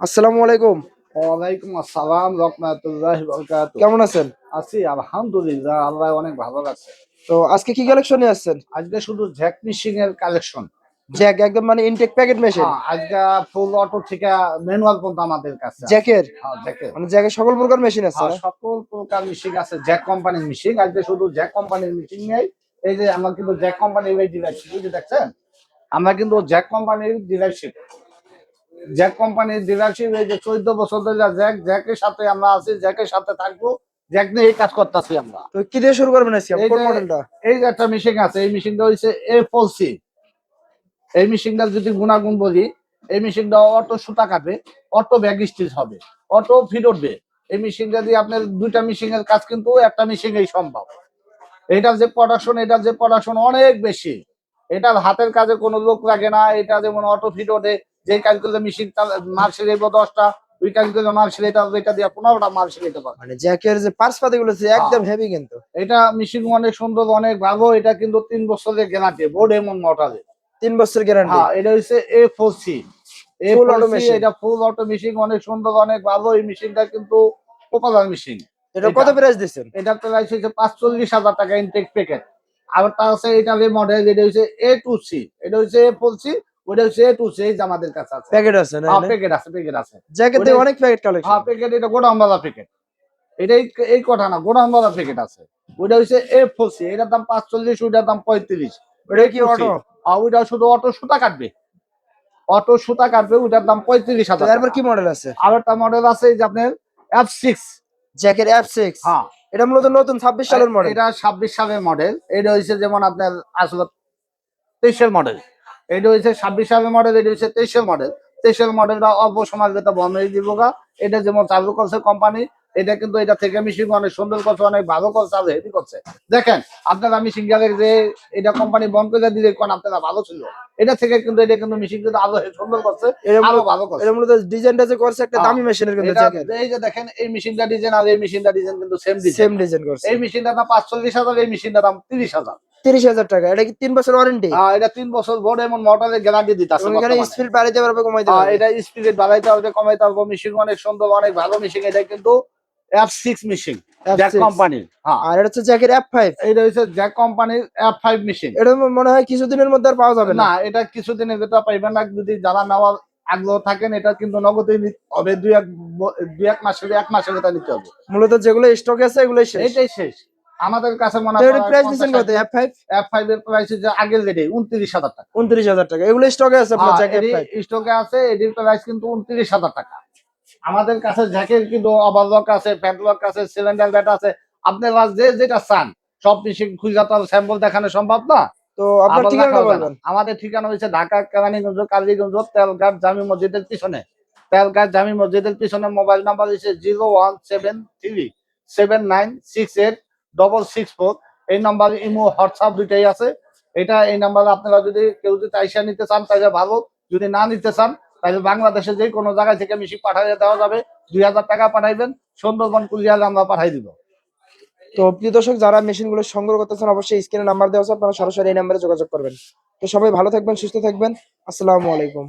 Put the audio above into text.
আসসালামু আলাইকুম। ওয়ালাইকুম আসসালাম রহমতুল্লাহ বরকাত কেমন আছেন? আছি আলহামদুলিল্লাহ আল্লাহ অনেক ভালো লাগছে তো আজকে কি কালেকশন নিয়ে আসছেন? আজকে শুধু জ্যাক মিশিং এর কালেকশন জ্যাক একদম মানে ইনটেক প্যাকেট মেশিন আজকে ফুল অটো থেকে ম্যানুয়াল পর্যন্ত আমাদের কাছে জ্যাকের? হ্যাঁ, জ্যাকের। মানে জ্যাকের সকল প্রকার মেশিন আছে হ্যাঁ, সকল প্রকার মিশিং আছে জ্যাক কোম্পানির মিশিং আজকে শুধু জ্যাক কোম্পানির মিশিং নেই এই যে আমরা কিন্তু জ্যাক কোম্পানির ডিলারশিপ দেখছেন আমরা কিন্তু জ্যাক কোম্পানির ডিলারশিপ জ্যাক কোম্পানির ডিলারশিপ এই যে চোদ্দ বছর ধরে জ্যাক জ্যাকের সাথে আমরা আছি জ্যাকের সাথে থাকব। জ্যাক নিয়ে এই কাজ করতেছি আমরা। তো কি দিয়ে শুরু করবেন এই কোন যে- মডেলটা এই যে একটা মেশিন আছে এই মেশিনটা হচ্ছে এ সি এই মেশিনটা যদি গুণাগুণ বলি এই মেশিনটা অটো সুতা কাটবে অটো ব্যাগ স্টিচ হবে অটো ফিট উঠবে। এই মেশিনটা দিয়ে আপনার দুইটা মেশিনের কাজ কিন্তু একটা মেশিনেই সম্ভব। এটার যে প্রোডাকশন এটার যে প্রোডাকশন অনেক বেশি। এটার হাতের কাজে কোনো লোক লাগে না এটা যেমন অটো ফিট ওঠে যে কাজগুলো মেশিন মাল সিলাইব দশটা ওই কাজগুলো মাল সিলাইতে হবে এটা দিয়ে পনেরোটা মাল সিলাইতে পারবে। মানে জ্যাকের যে পার্স পাতি গুলো একদম হেভি কিন্তু। এটা মেশিন অনেক সুন্দর অনেক ভালো এটা কিন্তু তিন বছরের গ্যারান্টি বোর্ড এমন মডেলের তিন বছর গ্যারান্টি হ্যাঁ এটা হচ্ছে A four C A full auto. এটা ফুল অটো মেশিন অনেক সুন্দর অনেক ভালো এই মেশিনটা কিন্তু পপুলার মেশিন এটা কত প্রাইস দিচ্ছেন? এটা প্রাইস হচ্ছে পাঁচচল্লিশ হাজার টাকা ইনটেক প্যাকেট আর তার আছে এটা মডেল এটা হচ্ছে এ টু সি এটা হচ্ছে এ ফোর সি ওটা টু আমাদের কাছে আছে। প্যাকেট আছে না হ্যাঁ প্যাকেট আছে প্যাকেট আছে। অনেক প্যাকেট কালেকশন হ্যাঁ প্যাকেট এটা প্যাকেট এটা এই- কথা না প্যাকেট আছে। ওইটা হচ্ছে এ ফোর সি এটার দাম পাঁচচল্লিশ ওইটার দাম পঁয়ত্রিশ। ওটা কি অটো আর ওইটা শুধু অটো সুতা কাটবে। অটো সুতা কাটবে ওইটার দাম পঁয়ত্রিশ হাজার তারপর কি মডেল আছে? আর একটা মডেল আছে যে আপনার এফ সিক্স জ্যাকের এফ সিক্স হ্যাঁ। এটা মূলত নতুন ছাব্বিশ সালের মডেল এটা ছাব্বিশ সালের মডেল এটা হচ্ছে যেমন আপনার আসলে তেইশের মডেল এটা হচ্ছে ছাব্বিশ সালের মডেল এটা হচ্ছে তেইশের মডেল তেইশের মডেলটা অল্প সময় যেটা বন্ধ হয়ে দিব গা। এটা যেমন চালু করছে কোম্পানি এটা কিন্তু এটা থেকে মিশিং অনেক সুন্দর করছে অনেক ভালো করছে আর হেভি করছে। দেখেন আপনারা মিশিং গেলে যে এটা কোম্পানি বন্ধ করে দিলে কোন আপনারা ভালো ছিল? এটা থেকে কিন্তু এটা কিন্তু মিশিং কিন্তু আরও সুন্দর করছে আরও ভালো করছে। এটা মূলত ডিজাইনটা যে করছে একটা হ্যাঁ, দামি মেশিনের কিন্তু এই যে দেখেন এই মেশিনটা ডিজাইন আর এই মেশিনটা ডিজাইন কিন্তু সেম ডিজাইন সেম ডিজাইন করছে। এই মেশিনটার দাম পাঁচচল্লিশ হাজার এই মেশিনটার দাম তিরিশ হাজার। তিরিশ হাজার টাকা। এটা কি তিন বছর ওয়ারেন্টি এটা তিন বছর বোর্ড এমন মোটরের গ্যারান্টি দিতে আছে এখানে স্পিড বাড়াইতে পারবে কমাইতে পারবে। এটা স্পিড বাড়াইতে হবে কমাইতে হবে। মেশিন অনেক সুন্দর অনেক ভালো মেশিন এটা কিন্তু F six machine Jack F6 কোম্পানির আর এটা হচ্ছে জ্যাকের এফ ফাইভ এটা হচ্ছে জ্যাক কোম্পানির এফ ফাইভ মেশিন এটা মনে হয় কিছুদিনের মধ্যে আর পাওয়া যাবে না। এটা কিছুদিনের ভেতর পাইবেন না। যদি যারা নেওয়ার আগ্রহ থাকেন এটা কিন্তু নগদে হবে। দুই এক দুই এক মাসের এক মাসের ভেতর নিতে হবে। মূলত যেগুলো স্টক আছে এগুলো শেষ। এইটাই শেষ। আমাদের কাছে মনে এটা প্রাইস কত? এফ ফাইভ এফ ফাইভ এর প্রাইস আগের রেটে উনত্রিশ হাজার টাকা। উনত্রিশ হাজার টাকা। এগুলো স্টকে আছে আপনার জ্যাকের ফাইভ স্টকে আছে এটির প্রাইস কিন্তু উনত্রিশ হাজার টাকা। আমাদের কাছে জ্যাকেট কিন্তু ওভারলক আছে প্যান্টলক আছে সিলিন্ডার ব্যাট আছে। আপনারা যে যেটা চান সব কিছু খুঁজে তো স্যাম্পল দেখানো সম্ভব না। তো আপনার ঠিকানা দেখাও বলবেন। না। আমাদের ঠিকানা হচ্ছে ঢাকা কেরানীগঞ্জ কালীগঞ্জ তেলঘাট জামি মসজিদের পিছনে। তেলঘাট জামি মসজিদের পিছনে মোবাইল নাম্বার হচ্ছে zero one seven three seven nine six eight double six four এই নাম্বার ইমো হোয়াটসঅ্যাপ দুইটাই আছে। এটা, এই নাম্বারে আপনারা যদি কেউ যদি আইসা নিতে চান, তাহলে ভালো। যদি না নিতে চান, তাহলে বাংলাদেশে যে কোনো জায়গায় থেকে মিশি পাঠিয়ে দেওয়া যাবে। দুই হাজার টাকা পাঠাইবেন। সুন্দরবন কুলিয়ালে আমরা পাঠাই দিব। তো প্রিয় দর্শক, যারা মেশিনগুলো সংগ্রহ চান, অবশ্যই স্ক্রিনে নাম্বার দেওয়া আছে। আপনারা সরাসরি এই নাম্বারে যোগাযোগ করবেন। তো সবাই ভালো থাকবেন, সুস্থ থাকবেন। আসসালামু আলাইকুম।